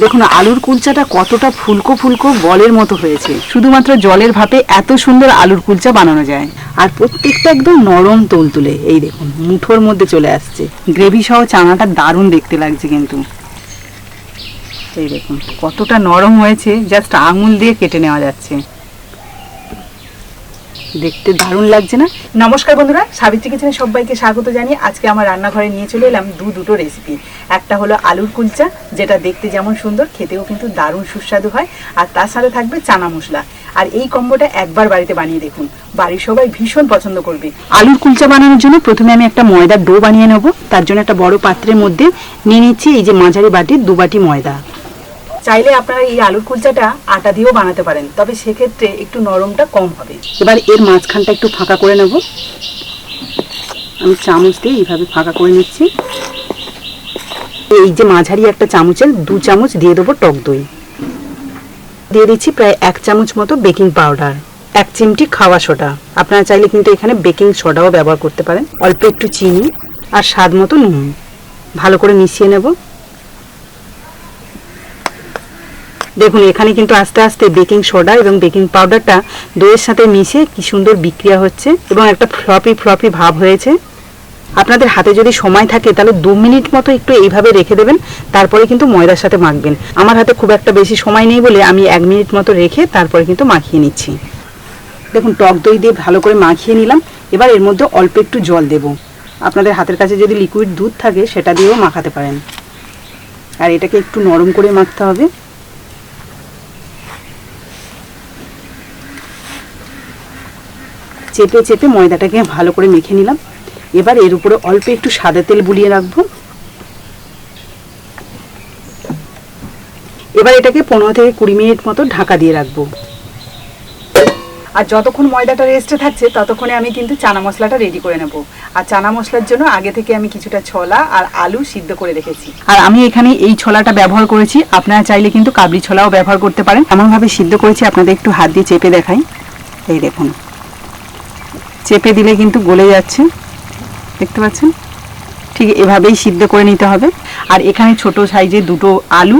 দেখুন, আলুর কুলচাটা কতটা ফুলকো ফুলকো বলের মতো হয়েছে। শুধুমাত্র জলের ভাপে এত সুন্দর আলুর কুলচা বানানো যায়। আর প্রত্যেকটা একদম নরম তুলতুলে। এই দেখুন, মুঠোর মধ্যে চলে আসছে। গ্রেভি সহ চানাটা দারুণ দেখতে লাগছে কিন্তু। এই দেখুন, কতটা নরম হয়েছে। জাস্ট আঙুল দিয়ে কেটে নেওয়া যাচ্ছে। দেখতে দারুণ লাগছে না? নমস্কার বন্ধুরা, সাবিত্রী কিচেনে সবাইকে স্বাগত জানিয়ে আজকে আমার রান্নাঘরে নিয়ে চলে এলাম দু দুটো রেসিপি একটা হলো আলুর কুলচা, যেটা দেখতে যেমন সুন্দর, খেতেও কিন্তু দারুণ সুস্বাদু হয়, আর তার সাথে থাকবে চানা মশলা। আর এই কম্বোটা একবার বাড়িতে বানিয়ে দেখুন। বাড়ির সবাই ভীষণ পছন্দ করবে। আলুর কুলচা বানানোর জন্য প্রথমে আমি একটা ময়দার ডো বানিয়ে নেব। তার জন্য একটা বড় পাত্রের মধ্যে নিয়ে নিচ্ছি এই যে মাঝারি বাটির দু বাটি ময়দা। চাইলে আপনারা এই আলুর কুলচাটা আটা দিয়েও বানাতে পারেন। তবে সেক্ষেত্রে একটু নরমটা কম হবে। এবার এর মাঝখানটা একটু ফাঁকা করে নেব। আমি চামচ দিয়ে এইভাবে ফাঁকা করে নিচ্ছি। এই যে মাঝারি একটা চামচের দু চামচ দিয়ে দেবো টক দই। দিয়ে দিচ্ছি প্রায় এক চামচ মতো বেকিং পাউডার। এক চিমটি খাওয়া সোডা। আপনারা চাইলে কিন্তু এখানে বেকিং সোডাও ব্যবহার করতে পারেন। অল্প একটু চিনি আর স্বাদ মতো নুন। ভালো করে মিশিয়ে নেব। দেখুন, এখানে কিন্তু আস্তে আস্তে বেকিং সোডা এবং বেকিং পাউডারটা দইয়ের সাথে মিশে কি সুন্দর বিক্রিয়া হচ্ছে এবং একটা ফ্লপি ফ্লপি ভাব হয়েছে। আপনাদের হাতে যদি সময় থাকে, তাহলে দু মিনিট মতো একটু এইভাবে রেখে দেবেন, তারপরে কিন্তু ময়দার সাথে মাখবেন। আমার হাতে খুব একটা বেশি সময় নেই বলে আমি এক মিনিট মতো রেখে তারপরে কিন্তু মাখিয়ে নিচ্ছি। দেখুন, টক দই দিয়ে ভালো করে মাখিয়ে নিলাম, এবার এর মধ্যে অল্প একটু জল দেব। আপনাদের হাতের কাছে যদি লিকুইড দুধ থাকে, সেটা দিয়েও মাখাতে পারেন। আর এটাকে একটু নরম করে মাখতে হবে। চেপে চেপে ময়দাটাকে ভালো করে মেখে নিলাম। এবার এর উপরে অল্প একটু সাদা তেল বুলিয়ে রাখব। এবার এটাকে পনেরো থেকে কুড়ি মিনিট মতো ঢাকা দিয়ে রাখব। আর যতক্ষণ ময়দাটা রেস্টে থাকছে, ততক্ষণে আমি কিন্তু চানা মশলাটা রেডি করে নেব। আর চানা মশলার জন্য আগে থেকে আমি কিছুটা ছোলা আর আলু সিদ্ধ করে রেখেছি। আর আমি এখানে এই ছোলাটা ব্যবহার করেছি। আপনারা চাইলে কিন্তু কাবলি ছোলাও ব্যবহার করতে পারেন। এমনভাবে সিদ্ধ করেছি, আপনাদের একটু হাত দিয়ে চেপে দেখাই। এই দেখুন। চেপে দিলে কিন্তু গলে যাচ্ছে। দেখতে পাচ্ছেন? ঠিক এভাবেই সিদ্ধ করে নিতে হবে। আর এখানে ছোট সাইজের দুটো আলু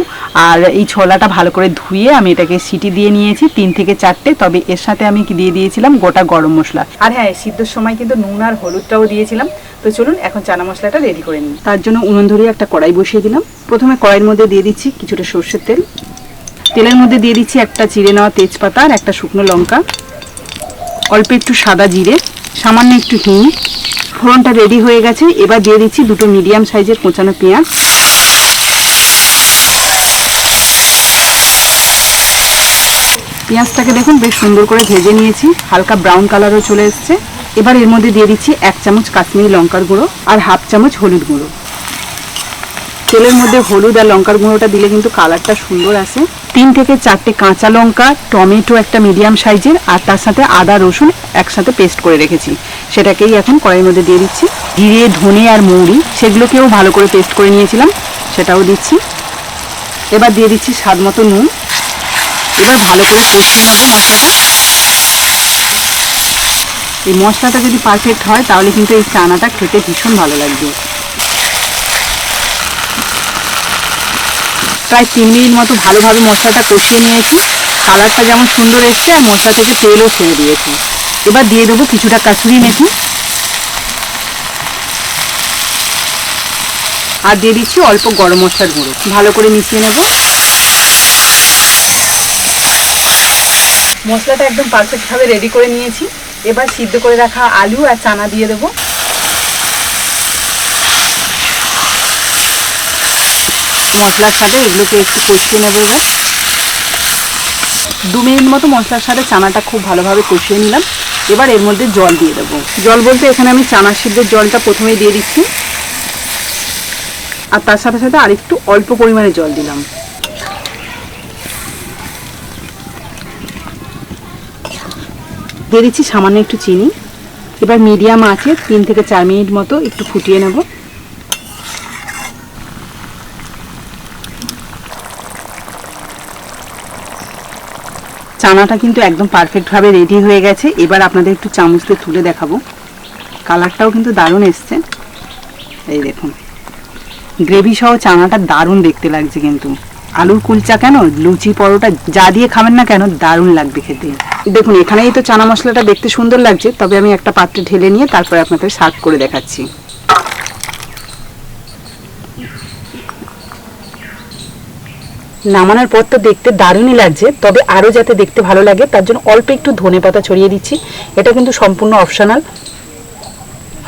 আর এই ছোলাটা ভালো করে ধুয়ে আমি এটাকে সিটি দিয়ে নিয়েছি তিন থেকে চারটে। তবে এর সাথে আমি কি দিয়ে দিয়েছিলাম? গোটা গরম মশলা। আর হ্যাঁ সিদ্ধর সময় কিন্তু নুন আর হলুদটাও দিয়েছিলাম। তো চলুন, এখন চানা মশলাটা রেডি করে নিই। তার জন্য উনুন ধরিয়ে একটা কড়াই বসিয়ে দিলাম। প্রথমে কড়াইয়ের মধ্যে দিয়ে দিচ্ছি কিছুটা সর্ষের তেল। তেলের মধ্যে দিয়ে দিচ্ছি একটা চিড়ে নেওয়া তেজপাতা আর একটা শুকনো লঙ্কা। অল্প একটু সাদা জিরে। সামান্য একটু হিং। ফোড়নটা রেডি হয়ে গেছে। এবার দিয়ে দিচ্ছি দুটো মিডিয়াম সাইজের কোঁচানো পেঁয়াজ। পেঁয়াজটাকে দেখুন, বেশ সুন্দর করে ভেজে নিয়েছি। হালকা ব্রাউন কালারও চলে এসছে। এবার এর মধ্যে দিয়ে দিচ্ছি এক চামচ কাশ্মীরি লঙ্কার গুঁড়ো আর হাফ চামচ হলুদ গুঁড়ো। তেলের মধ্যে হলুদ আর লঙ্কার গুঁড়োটা দিলে কিন্তু কালারটা সুন্দর আসে। তিন থেকে চারটে কাঁচা লঙ্কা, টমেটো একটা মিডিয়াম সাইজের, আর তার সাথে আদা, রসুন একসাথে পেস্ট করে রেখেছি। সেটাকেই এখন কড়াইয়ের মধ্যে দিয়ে দিচ্ছি। জিরে, ধনে আর মৌরি, সেগুলোকেও ভালো করে পেস্ট করে নিয়েছিলাম, সেটাও দিচ্ছি। এবার দিয়ে দিচ্ছি স্বাদ মতো নুন। এবার ভালো করে কষিয়ে নেব মশলাটা। এই মশলাটা যদি পারফেক্ট হয়, তাহলে কিন্তু এই চানাটা খেতে ভীষণ ভালো লাগবে। প্রায় তিন মিনিট মতো ভালোভাবে মশলাটা কষিয়ে নিয়েছি। কালারটা যেমন সুন্দর এসছে, আর মশলা থেকে তেলও ছেড়ে দিয়েছে। এবার দিয়ে দেবো কিছুটা কাসুরি মেথি। আর দিয়ে দিচ্ছি অল্প গরম মশলার গুঁড়ো। ভালো করে মিশিয়ে নেব। মশলাটা একদম পারফেক্টভাবে রেডি করে নিয়েছি। এবার সিদ্ধ করে রাখা আলু আর চানা দিয়ে দেবো। মশলার সাথে এগুলোকে একটু কষিয়ে নেব এবার। দু মিনিট মতো মশলার সাথে চানাটা খুব ভালোভাবে কষিয়ে নিলাম। এবার এর মধ্যে জল দিয়ে দেবো। জল বলতে এখানে আমি চানা সিদ্ধের জলটা প্রথমেই দিয়ে দিচ্ছি। আর তার সাথে সাথে আরেকটু অল্প পরিমাণে জল দিলাম। দিয়ে দিচ্ছি সামান্য একটু চিনি। এবার মিডিয়াম আছে তিন থেকে চার মিনিট মতো একটু ফুটিয়ে নেব। চানাটা কিন্তু একদম পারফেক্টভাবে রেডি হয়ে গেছে। এবার আপনাদের একটু চামচ দিয়ে তুলে দেখাবো। কালারটাও কিন্তু দারুণ এসছে। এই দেখুন। গ্রেভি সহ চানাটা দারুণ দেখতে লাগছে কিন্তু। আলুর কুলচা কেন? লুচি, পরোটা যা দিয়ে খাবেন না কেন, দারুণ লাগবে খেতে। দেখুন, এখানেই তো চানা মশলাটা দেখতে সুন্দর লাগছে। তবে আমি একটা পাত্রে ঢেলে নিয়ে তারপরে আপনাদের সার্ভ করে দেখাচ্ছি। নামানোর পর তো দেখতে দারুণই লাগছে তবে আরও যাতে দেখতে ভালো লাগে তার জন্য অল্প একটু ধনে পাতা ছড়িয়ে দিচ্ছি। এটা কিন্তু সম্পূর্ণ অপশনাল।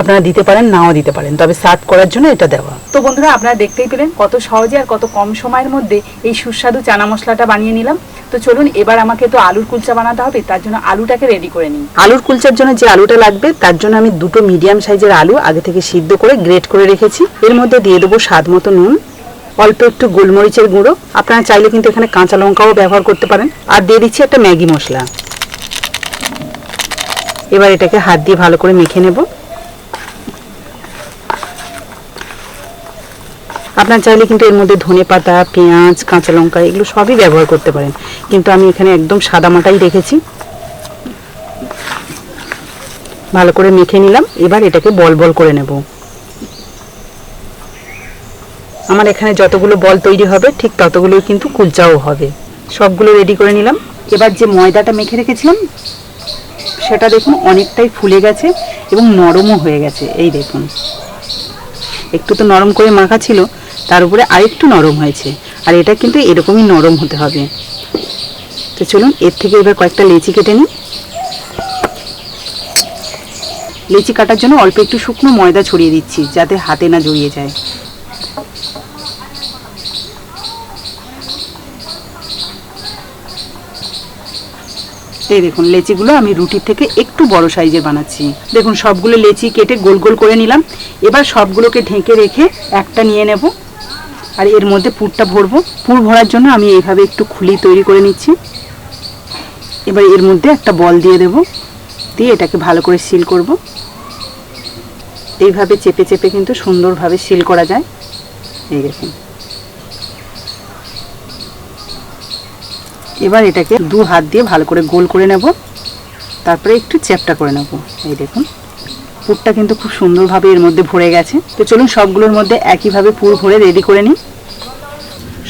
আপনারা দিতে পারেন নাও দিতে পারেন তবে সার্ভ করার জন্য এটা দেওয়া। তো বন্ধুরা আপনারা দেখতেই পেলেন কত সহজে আর কত কম সময়ের মধ্যে এই সুস্বাদু চানা মশলাটা বানিয়ে নিলাম। তো চলুন এবার আমাকে তো আলুর কুলচা বানাতে হবে তার জন্য আলুটাকে রেডি করে নিই। আলুর কুলচার জন্য যে আলুটা লাগবে তার জন্য আমি দুটো মিডিয়াম সাইজের আলু আগে থেকে সিদ্ধ করে গ্রেট করে রেখেছি। এর মধ্যে দিয়ে দেবো স্বাদ মতো নুন। অল্প একটু গোলমরিচের গুঁড়ো। আপনারা চাইলে কিন্তু এখানে কাঁচা লঙ্কাও ব্যবহার করতে পারেন। আর দিয়ে দিচ্ছি একটা ম্যাগি মশলা। এবার এটাকে হাত দিয়ে ভালো করে মেখে নেব। আপনার চাইলে কিন্তু এর মধ্যে ধনে পাতা, পেঁয়াজ, কাঁচা লঙ্কা এগুলো সবই ব্যবহার করতে পারেন। কিন্তু আমি এখানে একদম সাদা মাটাই রেখেছি। ভালো করে মেখে নিলাম। এবার এটাকে বল বল করে নেব। আমার এখানে যতগুলো বল তৈরি হবে, ঠিক ততগুলোই কিন্তু কুলচাও হবে। সবগুলো রেডি করে নিলাম। এবার যে ময়দাটা মেখে রেখেছিলাম, সেটা দেখুন অনেকটাই ফুলে গেছে এবং নরমও হয়ে গেছে। এই দেখুন। একটু তো নরম করে মাখা ছিল, তার উপরে আরেকটু নরম হয়েছে। আর এটা কিন্তু এরকমই নরম হতে হবে। তো চলুন, এর থেকে এবার কয়েকটা লেচি কেটে নিই। লেচি কাটার জন্য অল্প একটু শুকনো ময়দা ছড়িয়ে দিচ্ছি, যাতে হাতে না জড়িয়ে যায়। এই দেখুন, লেচিগুলো আমি রুটির থেকে একটু বড় সাইজের বানাচ্ছি। দেখুন, সবগুলো লেচি কেটে গোল গোল করে নিলাম। এবার সবগুলোকে ঢেকে রেখে একটা নিয়ে নেব। আর এর মধ্যে পুরটা ভরবো। পুর ভরার জন্য আমি এইভাবে একটু খুলি তৈরি করে নিচ্ছি। এবার এর মধ্যে একটা বল দিয়ে দেব। দিয়ে এটাকে ভালো করে সিল করব। এইভাবে চেপে চেপে কিন্তু সুন্দরভাবে সিল করা যায়। এই দেখুন। এবার এটাকে দু হাত দিয়ে ভালো করে গোল করে নেব। তারপরে একটু চ্যাপটা করে নেব। এই দেখুন, পুরটা কিন্তু খুব সুন্দরভাবে এর মধ্যে ভরে গেছে। তো চলুন সবগুলোর মধ্যে একইভাবে পুর ভরে রেডি করে নিই।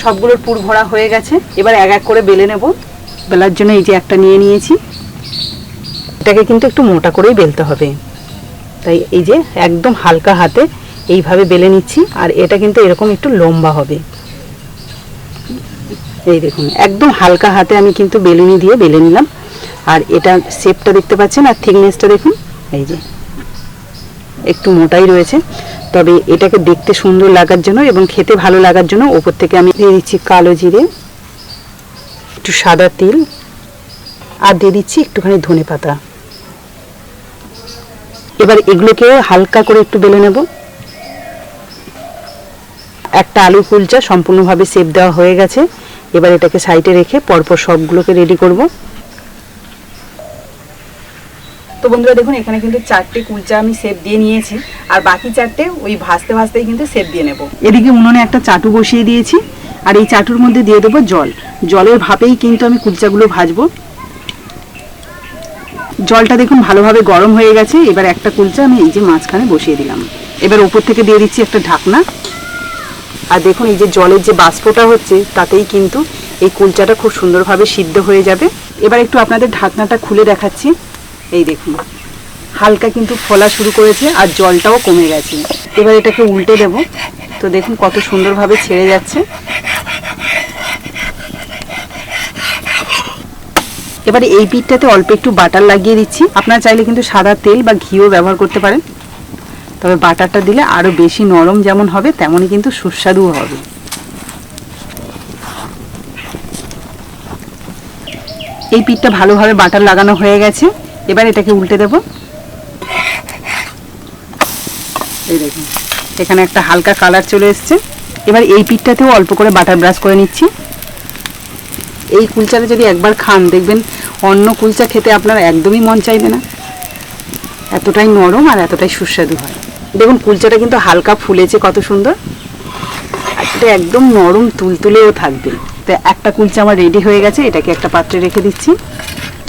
সবগুলোর পুর ভরা হয়ে গেছে। এবার এক এক করে বেলে নেব। বেলার জন্য এই যে একটা নিয়ে নিয়েছি। এটাকে কিন্তু একটু মোটা করেই বেলতে হবে। তাই এই যে একদম হালকা হাতে এইভাবে বেলে নিচ্ছি। আর এটা কিন্তু এরকম একটু লম্বা হবে। এই দেখুন, একদম হালকা হাতে আমি কিন্তু বেলুনি দিয়ে বেলে নিলাম। আর এটা শেপটা দেখতে পাচ্ছেন, আর থিকনেসটা দেখুন, এই যে একটু মোটাই রয়েছে। তবে এটাকে দেখতে সুন্দর লাগার জন্য এবং খেতে ভালো লাগার জন্য ওপর থেকে আমি দিয়ে দিচ্ছি কালো জিরে, একটু সাদা তিল, আর দিয়ে দিচ্ছি একটুখানি ধনে পাতা। এবার এগুলোকে হালকা করে একটু বেলে নেব। একটা আলু কুলচা সম্পূর্ণভাবে সেপ দেওয়া হয়ে গেছে। এবার এটাকে সাইডে রেখে পরপর সবগুলোকে রেডি করব। তো বন্ধুরা দেখুন এখানে কিন্তু চারটে কুলচা আমি সেপ দিয়ে নিয়েছি আর বাকি চারটে ওই ভাজতে ভাজতেই কিন্তু সেপ দিয়ে নেব। এদিকে উনুনে একটা চাটু বসিয়ে দিয়েছি আর এই চাটুর মধ্যে দিয়ে দেবো জল। জলের ভাপেই কিন্তু আমি কুলচাগুলো ভাজবো। জলটা দেখুন ভালোভাবে গরম হয়ে গেছে এবার একটা কুলচা আমি এই যে মাঝখানে বসিয়ে দিলাম। এবার ওপর থেকে দিয়ে দিচ্ছি একটা ঢাকনা। আর দেখুন এই যে জলের যে বাষ্পটা হচ্ছে, তাতেই কিন্তু এই কুলচাটা খুব সুন্দরভাবে সিদ্ধ হয়ে যাবে। এবার একটু আপনাদের ঢাকনাটা খুলে দেখাচ্ছি। এই দেখুন, হালকা কিন্তু ফলা শুরু করেছে আর জলটাও কমে গেছে। এবার এটাকে উল্টে দেব। তো দেখুন কত সুন্দরভাবে ছেড়ে যাচ্ছে। এবার এই পিঠটাতে অল্প একটু বাটার লাগিয়ে দিচ্ছি। আপনারা চাইলে কিন্তু সাদা তেল বা ঘিও ব্যবহার করতে পারেন। তবে বাটারটা দিলে আরও বেশি নরম যেমন হবে, তেমনই কিন্তু সুস্বাদুও হবে। এই পিঠটা ভালোভাবে বাটার লাগানো হয়ে গেছে। এবার এটাকে উল্টে দেব। এই দেখুন, এখানে একটা হালকা কালার চলে এসছে। এবার এই পিঠটাতেও অল্প করে বাটার ব্রাশ করে নিচ্ছি। এই কুলচাটা যদি একবার খান, দেখবেন অন্য কুলচা খেতে আপনার একদমই মন চাইবে না। এতটাই নরম আর এতটাই সুস্বাদু হয়। দেখুন, কুলচাটা কিন্তু হালকা ফুলেছে, কত সুন্দর। এটা একদম নরম, তুলতুলেও থাকবে। তো একটা কুলচা আমার রেডি হয়ে গেছে, এটাকে একটা পাত্রে রেখে দিচ্ছি।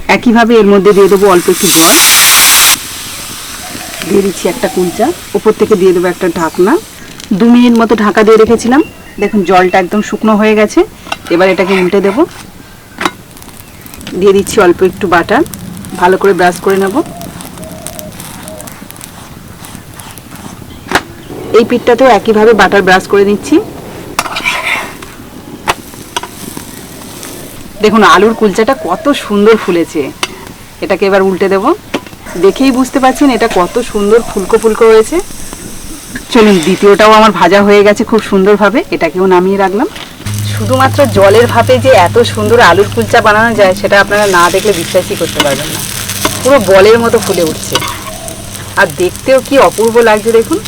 একইভাবে এর মধ্যে দিয়ে দেবো অল্প একটু জল। দিয়ে দিচ্ছি একটা কুলচা। উপর থেকে দিয়ে দেবো একটা ঢাকনা। দু মিনিট মতো ঢাকা দিয়ে রেখেছিলাম। দেখুন, জলটা একদম শুকনো হয়ে গেছে। এবার এটাকে উল্টে দেব। দিয়ে দিচ্ছি অল্প একটু বাটার। ভালো করে ব্রাশ করে নেব। এই পিঠটাতেও একইভাবে বাটার ব্রাশ করে নিচ্ছি। দেখুন, আলুর কুলচাটা কত সুন্দর ফুলেছে। এটাকে এবার উল্টে দেব। দেখেই বুঝতে পারছেন এটা কত সুন্দর ফুলকো ফুলকো হয়েছে। চলুন, দ্বিতীয়টাও আমার ভাজা হয়ে গেছে খুব সুন্দরভাবে। এটাকেও নামিয়ে রাখলাম। শুধুমাত্র জলের ভাপে যে এত সুন্দর আলুর কুলচা বানানো যায়, সেটা আপনারা না দেখলে বিশ্বাসই করতে পারবেন না। পুরো বলের মতো ফুলে উঠছে। আর দেখতেও কি অপূর্ব লাগছে, দেখুন।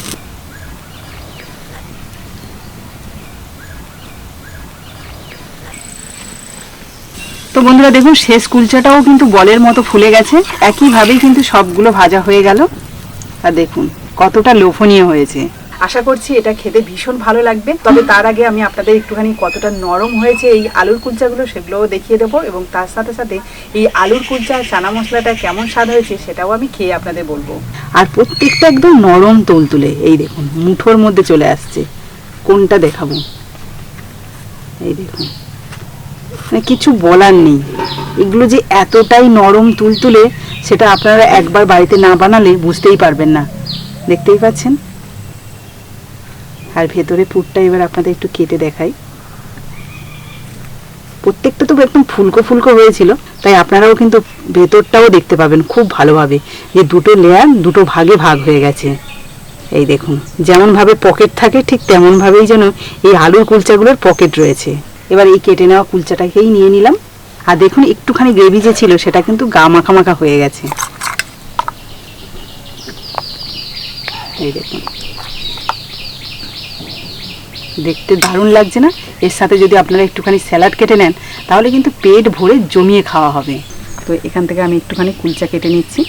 তো বন্ধুরা দেখুন, শেষ কুলচাটাও কিন্তু বলের মতো ফুলে গেছে। একইভাবেই কিন্তু সবগুলো ভাজা হয়ে গেল। আর দেখুন, কতটা লোভনীয় হয়েছে। আশা করছি এটা খেতে ভীষণ ভালো লাগবে। তবে তার আগে আমি আপনাদের একটুখানি কতটা নরম হয়েছে এই আলুর কুলচাগুলো সেগুলোও দেখিয়ে দেবো এবং তার সাথে সাথে এই আলুর কুলচা, চানা মশলাটা কেমন স্বাদ হয়েছে সেটাও আমি খেয়ে আপনাদের বলব। আর প্রত্যেকটা একদম নরম তুলতুলে। এই দেখুন, মুঠোর মধ্যে চলে আসছে। কোনটা দেখাবো? এই দেখুন। কিছু বলার নেই। এগুলো যে এতটাই নরম তুলতুলে, সেটা আপনারা একবার বাড়িতে না বানালে বুঝতেই পারবেন না। দেখতেই পাচ্ছেন? আর ভেতরে পুরটা এবার আপনাদের একটু কেটে দেখাই। প্রত্যেকটা তো একদম ফুলকো ফুলকো হয়েছিল, তাই আপনারাও কিন্তু ভেতরটাও দেখতে পাবেন খুব ভালোভাবে। যে দুটো লেয়ার দুটো ভাগে ভাগ হয়ে গেছে। এই দেখুন, যেমনভাবে পকেট থাকে, ঠিক তেমনভাবেই যেন এই আলুর কুলচাগুলোর পকেট রয়েছে। এবার এই কেটে নেওয়া কুলচাটাকেই নিয়ে নিলাম। আর দেখুন, একটুখানি গ্রেভি যে ছিল, সেটা কিন্তু গা মাখা হয়ে গেছে। এই দেখুন। দেখতে দারুণ লাগছে না? এর সাথে যদি আপনারা একটুখানি স্যালাড কেটে নেন, তাহলে কিন্তু পেট ভরে জমিয়ে খাওয়া হবে। তো এখান থেকে আমি একটুখানি কুলচা কেটে নিচ্ছি।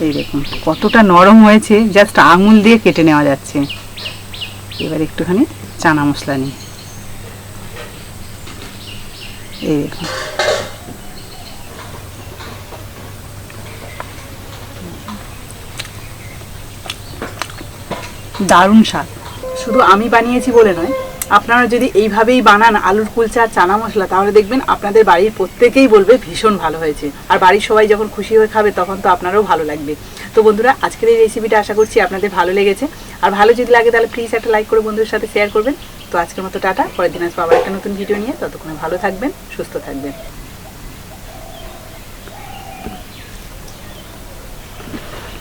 এই দেখুন, কতটা নরম হয়েছে, জাস্ট আঙুল দিয়ে কেটে নেওয়া যাচ্ছে। এবার একটুখানি চানা মশলা নিই। এই দেখুন। দারুণ স্বাদ। শুধু আমি বানিয়েছি বলে নয়, আপনারা যদি এইভাবেই বানান আলুর কুলচা আর চানা মশলা, তাহলে দেখবেন আপনাদের বাড়ির প্রত্যেকেই বলবে ভীষণ ভালো হয়েছে। আর বাড়ির সবাই যখন খুশি হয়ে খাবে, তখন তো আপনারও ভালো লাগবে। তো বন্ধুরা, আজকের এই রেসিপিটা আশা করছি আপনাদের ভালো লেগেছে। আর ভালো যদি লাগে তাহলে প্লিজ একটা লাইক করে বন্ধুদের সাথে শেয়ার করবেন। তো আজকের মতো টাটা, পরের দিন আসব আবার একটা নতুন ভিডিও নিয়ে। ততক্ষণে ভালো থাকবেন, সুস্থ থাকবেন।